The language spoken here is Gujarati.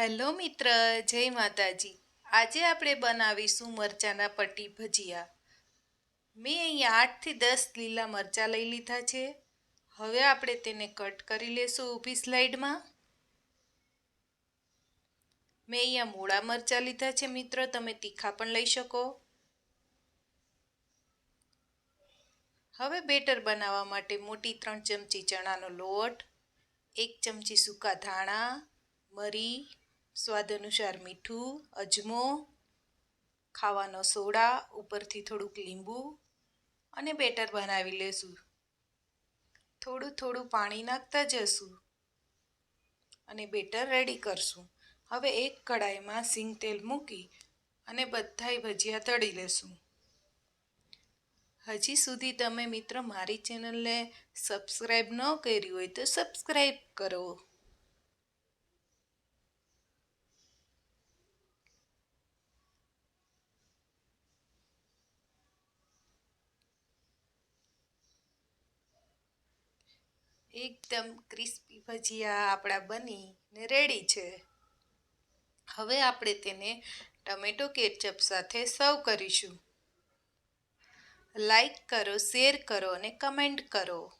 હેલો મિત્ર, જય માતાજી. આજે આપણે બનાવીશું મરચાંના પટ્ટી ભજીયા. મેં અહીંયા આઠથી દસ લીલા મરચાં લઈ લીધા છે. હવે આપણે તેને કટ કરી લેશું ઊભી સ્લાઇડમાં. મેં અહીંયા મૂળા મરચાં લીધા છે મિત્રો, તમે તીખા પણ લઈ શકો. હવે બેટર બનાવવા માટે મોટી ત્રણ ચમચી ચણાનો લોટ, એક ચમચી સૂકા ધાણા, મરી સ્વાદ અનુસાર મીઠું, અજમો, ખાવાનો સોડા, ઉપરથી થોડુંક લીંબુ અને બેટર બનાવી લેશું. થોડું થોડું પાણી નાખતા જશું અને બેટર રેડી કરશું. હવે એક કડાઈમાં સિંગ તેલ મૂકી અને બધાય ભજીયા તળી લેશું. હજી સુધી તમે મિત્ર મારી ચેનલને સબસ્ક્રાઈબ ન કરી હોય તો સબસ્ક્રાઈબ કરો. એકદમ ક્રિસ્પી ભજીયા આપણા બની ને રેડી છે. હવે આપણે તેને ટમેટો કેચઅપ સાથે સર્વ કરીશું. લાઈક કરો શેર કરો અને કમેન્ટ કરો.